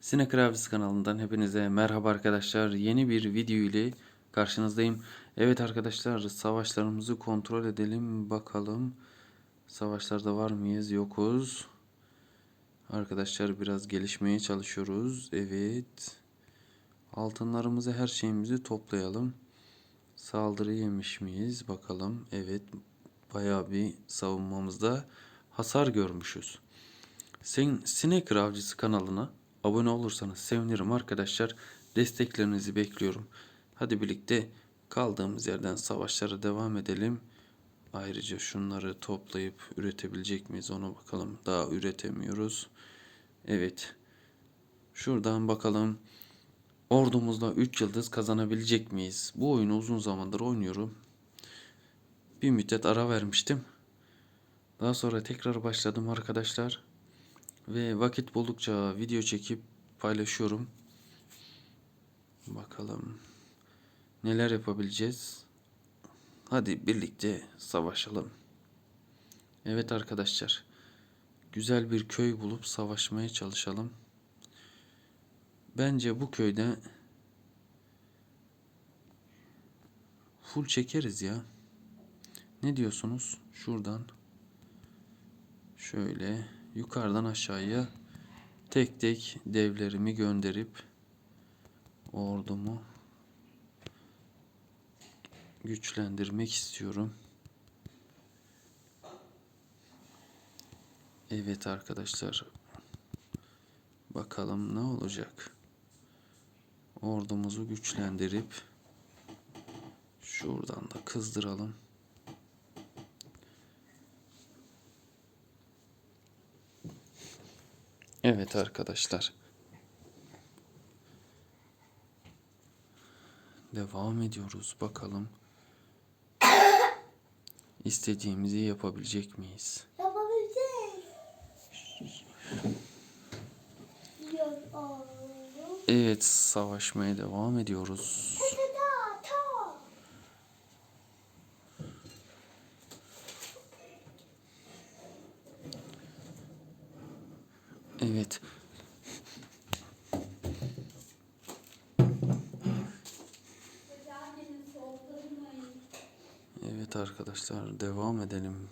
Sinek Avcısı kanalından hepinize merhaba arkadaşlar. Yeni bir video ile karşınızdayım. Evet arkadaşlar savaşlarımızı kontrol edelim bakalım. Savaşlarda var mıyız? Yokuz. Arkadaşlar biraz gelişmeye çalışıyoruz. Evet. Altınlarımızı her şeyimizi toplayalım. Saldırı yemiş miyiz? Bakalım. Evet. Bayağı bir savunmamızda hasar görmüşüz. Sen Sinek Avcısı kanalına abone olursanız sevinirim arkadaşlar. Desteklerinizi bekliyorum. Hadi birlikte kaldığımız yerden savaşlara devam edelim. Ayrıca şunları toplayıp üretebilecek miyiz ona bakalım. Daha üretemiyoruz. Evet. Şuradan bakalım. Ordumuzla 3 yıldız kazanabilecek miyiz? Bu oyunu uzun zamandır oynuyorum. Bir müddet ara vermiştim. Daha sonra tekrar başladım arkadaşlar. Ve vakit buldukça video çekip paylaşıyorum. Bakalım neler yapabileceğiz. Hadi birlikte savaşalım. Evet arkadaşlar. Güzel bir köy bulup savaşmaya çalışalım. Bence bu köyde full çekeriz ya. Ne diyorsunuz? Şuradan şöyle yukarıdan aşağıya tek tek devlerimi gönderip ordumu güçlendirmek istiyorum. Evet arkadaşlar. Bakalım ne olacak. Ordumuzu güçlendirip şuradan da kızdıralım. Evet arkadaşlar. Devam ediyoruz bakalım. İstediğimizi yapabilecek miyiz? Yapabileceğiz. Evet savaşmaya devam ediyoruz. Evet. Evet arkadaşlar devam edelim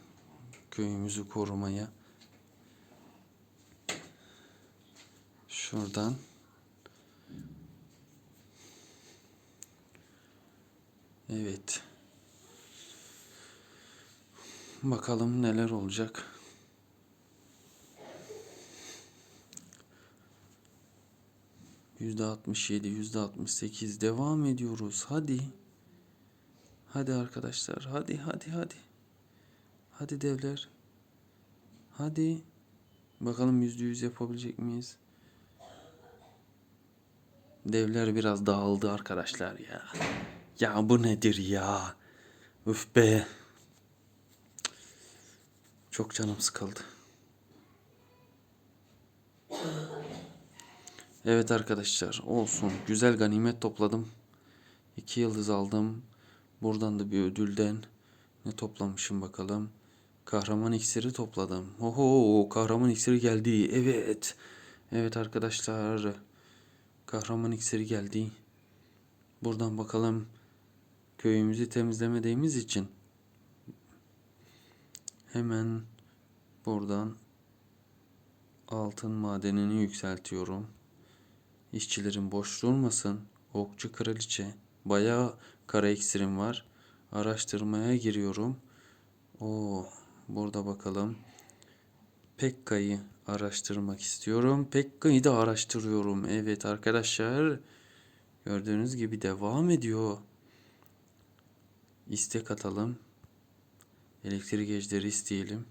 köyümüzü korumaya. Şuradan Evet. Bakalım neler olacak. Yüzde altmış yedi, yüzde altmış sekiz devam ediyoruz. Hadi. Hadi arkadaşlar. Hadi hadi hadi. Hadi devler. Hadi. Bakalım yüzde yüz yapabilecek miyiz? Devler biraz dağıldı arkadaşlar ya. Ya bu nedir ya? Üf be. Çok canım sıkıldı. Evet arkadaşlar olsun. Güzel ganimet topladım. İki yıldız aldım. Buradan da bir ödülden ne toplamışım bakalım. Kahraman iksiri topladım. Oho kahraman iksiri geldi. Evet. Evet arkadaşlar. Kahraman iksiri geldi. Buradan bakalım. Köyümüzü temizlemediğimiz için hemen buradan altın madenini yükseltiyorum. İşçilerin boş durmasın. Okçu kraliçe. Bayağı kara iksirim var. Araştırmaya giriyorum. O burada bakalım. Pekka'yı araştırmak istiyorum. Pekka'yı da araştırıyorum. Evet arkadaşlar. Gördüğünüz gibi devam ediyor. İstek atalım. Elektrik ejderi isteyelim.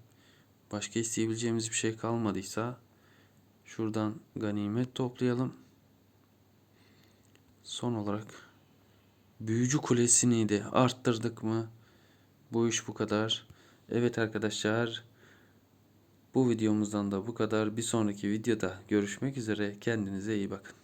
Başka isteyebileceğimiz bir şey kalmadıysa şuradan ganimet toplayalım. Son olarak büyücü kulesini de arttırdık mı? Bu iş bu kadar. Evet arkadaşlar. Bu videomuzdan da bu kadar. Bir sonraki videoda görüşmek üzere. Kendinize iyi bakın.